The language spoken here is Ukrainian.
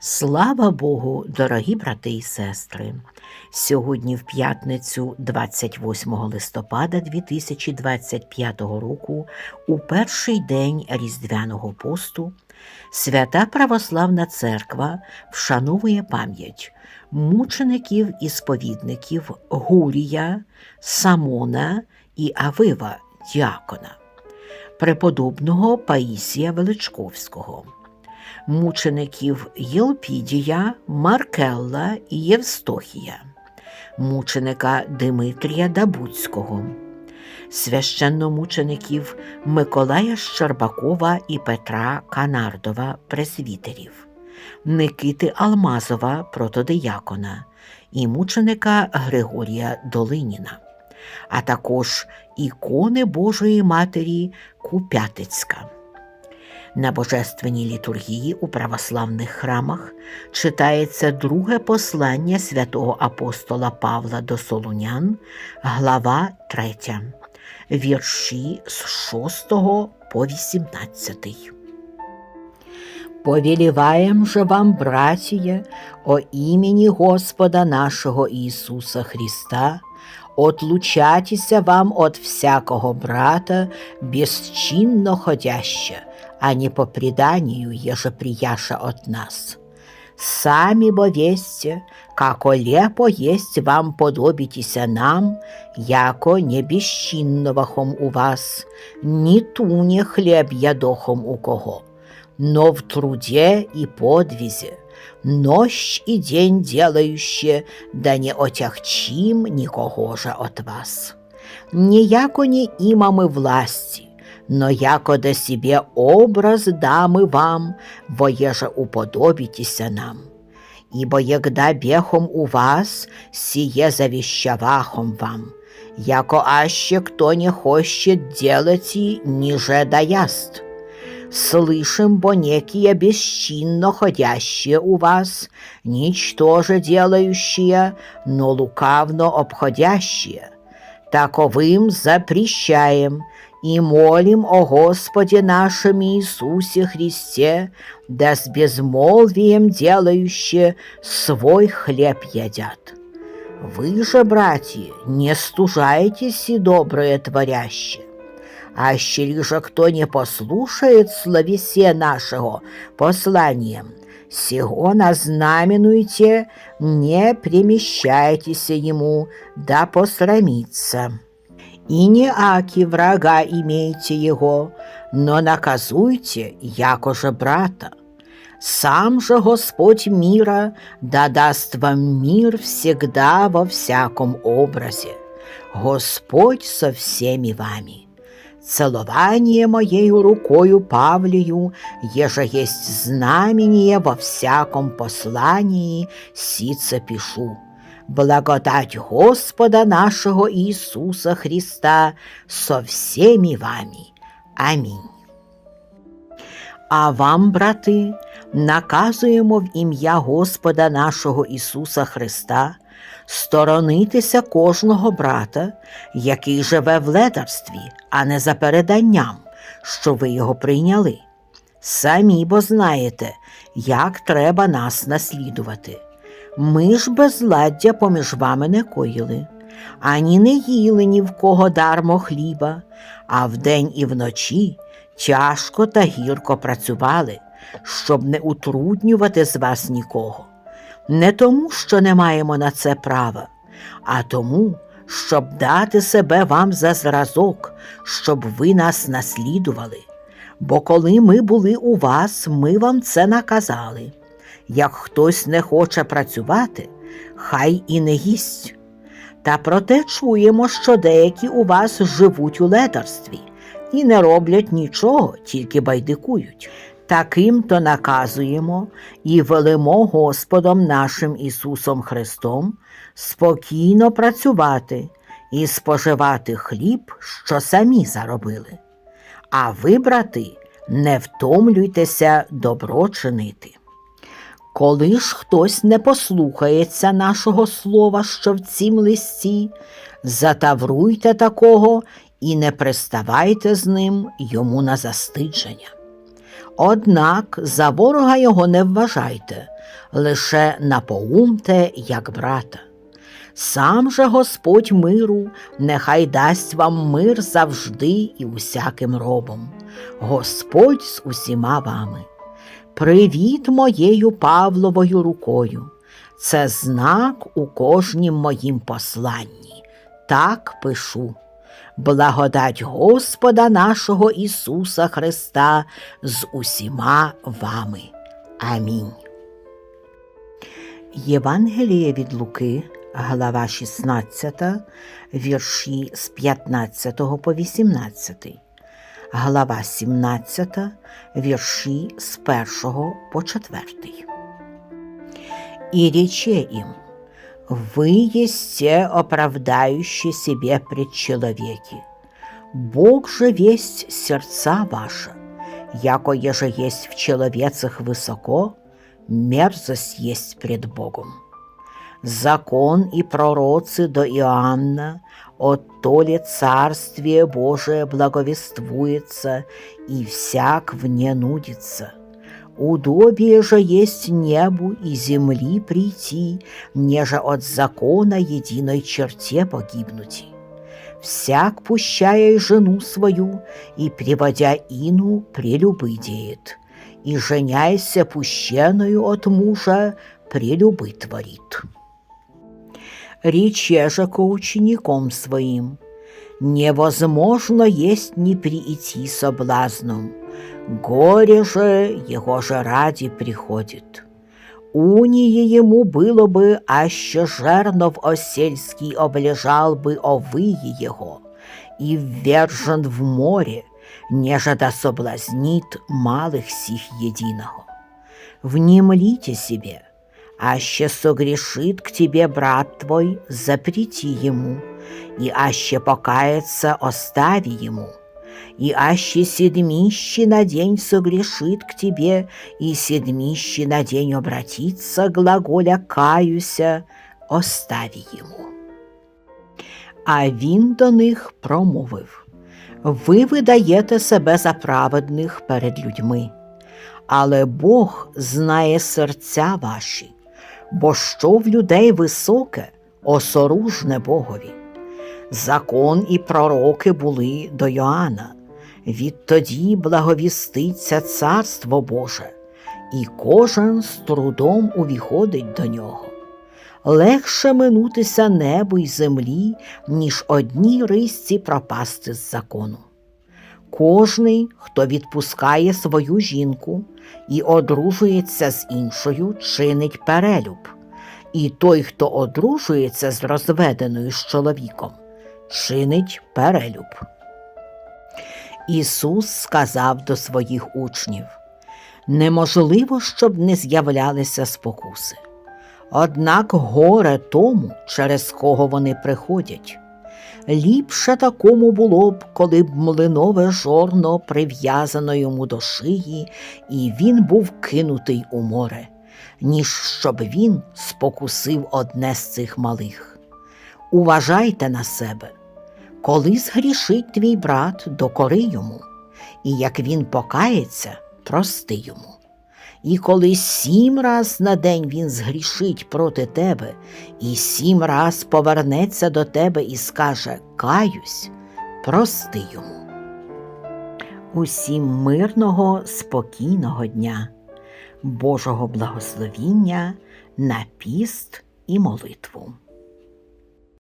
Слава Богу, дорогі брати і сестри! Сьогодні, в п'ятницю, 28 листопада 2025 року, у перший день Різдвяного посту, Свята Православна Церква вшановує пам'ять мучеників і сповідників Гурія, Самона і Авива Діакона, преподобного Паїсія Величковського мучеників Єлпідія, Маркелла і Євстохія, мученика Димитрія Дабуцького, священномучеників Миколая Щербакова і Петра Канардова пресвітерів, Никити Алмазова протодиякона і мученика Григорія Долиніна, а також ікони Божої Матері Купятицька. На божественній літургії у православних храмах читається друге послання святого апостола Павла до Солунян, глава 3, вірші з 6 по 18. Повелеваем же вам, братья, о имени Господа нашего Иисуса Христа, отлучатися вам от всякого брата, бесчинно ходяща, а не по преданию, еже прияша от нас. Сами бо весте, како лепо есть вам подобитеся нам, яко не бесчинновахом у вас, ни туне хлеб ядохом у кого, но в труде и подвизе, нощ и день делающие, да не отягчим никого же от вас. Ніяко не имамы власти, но яко до себе образ дамы вам, воеже уподобитеся нам. Ибо егда бехом у вас, сие завещавахом вам, яко аще кто не хочет делать и ниже даяст. Слышим, бо некие бесчинно ходящие у вас, ничтоже делающие, но лукавно обходящие. Таковым запрещаем и молим о Господе нашем Иисусе Христе, да с безмолвием делающие свой хлеб едят. Вы же, братья, не стужайтесь и доброе творящее. А же кто не послушает словесе нашего посланием, сего назнаменуйте, не примещайтесь ему, да посрамится. И не аки врага имейте его, но наказуйте, якоже брата. Сам же Господь мира да даст вам мир всегда во всяком образе. Господь со всеми вами. Целование моею рукою Павлию, еже есть знамение во всяком послании, сице пишу. Благодать Господа нашего Иисуса Христа со всеми вами. Амінь. А вам, брати, наказуємо в ім'я Господа нашого Ісуса Христа сторонитися кожного брата, який живе в ледарстві, а не за переданням, що ви його прийняли. Самі бо знаєте, як треба нас наслідувати. Ми ж безладдя поміж вами не коїли, ані не їли ні в кого дармо хліба, а вдень і вночі тяжко та гірко працювали, щоб не утруднювати з вас нікого. Не тому, що не маємо на це права, а тому, щоб дати себе вам за зразок, щоб ви нас наслідували. Бо коли ми були у вас, ми вам це наказали. Як хтось не хоче працювати, хай і не їсть. Та проте чуємо, що деякі у вас живуть у ледарстві і не роблять нічого, тільки байдикують. Таким то наказуємо і велимо Господом нашим Ісусом Христом спокійно працювати і споживати хліб, що самі заробили. А ви, брати, не втомлюйтеся добро чинити. Коли ж хтось не послухається нашого слова, що в цім листі, затавруйте такого і не приставайте з ним йому на застидження. Однак за ворога його не вважайте, лише напоумте, як брата. Сам же Господь миру, нехай дасть вам мир завжди і усяким робом. Господь з усіма вами. Привіт моєю Павловою рукою. Це знак у кожнім моїм посланні. Так пишу. Благодать Господа нашого Ісуса Христа з усіма вами. Амінь. Євангеліє від Луки, глава 16, вірші з 15 по 18, глава 17, вірші з 1 по 4. И рече им, «Вы есте оправдающие себе пред человеки. Бог же весть сердца ваши, яко еже есть в человецах высоко, мерзость есть пред Богом. Закон и пророцы до Иоанна, от то ли Царствие Божие благовествуется, и всяк в не нудится. Удобие же есть небу и земли прийти, неже от закона единой черте погибнути. Всяк, пущая жену свою и приводя ину, прелюбыдеет, и женяйся пущеною от мужа, прелюбы творит. Рече же ко учеником своим, невозможно есть не прийти соблазном, горе же его же ради приходит. Уние ему было бы, аще жернов осельский облежал бы овые его, и ввержен в море, неже да соблазнит малых сих единого. Внемлите себе, аще согрешит к тебе брат твой, запрети ему, и аще покается, остави ему, и аще седмищи на день согрешит к тебе, и седмищи на день обратится, глаголя каюся, остави йому. А він до них промовив Ви видаєте себе за праведних перед людьми, але Бог знає серця ваші, бо що в людей високе, осоружне Богові. Закон і пророки були до Йоанна. Відтоді благовіститься Царство Боже, і кожен з трудом увіходить до нього. Легше минутися небу й землі, ніж одній рисці пропасти з закону. Кожний, хто відпускає свою жінку і одружується з іншою, чинить перелюб, і той, хто одружується з розведеною з чоловіком, чинить перелюб. Ісус сказав до своїх учнів неможливо, щоб не з'являлися спокуси. Однак горе тому, через кого вони приходять. Ліпше такому було б, коли б млинове жорно прив'язано йому до шиї, і він був кинутий у море, ніж щоб він спокусив одне з цих малих. Уважайте на себе, коли згрішить твій брат, докори йому, і як він покається, прости йому. І коли сім раз на день він згрішить проти тебе, і сім раз повернеться до тебе і скаже Каюсь, прости йому. Усім мирного, спокійного дня, Божого благословіння на піст і молитву.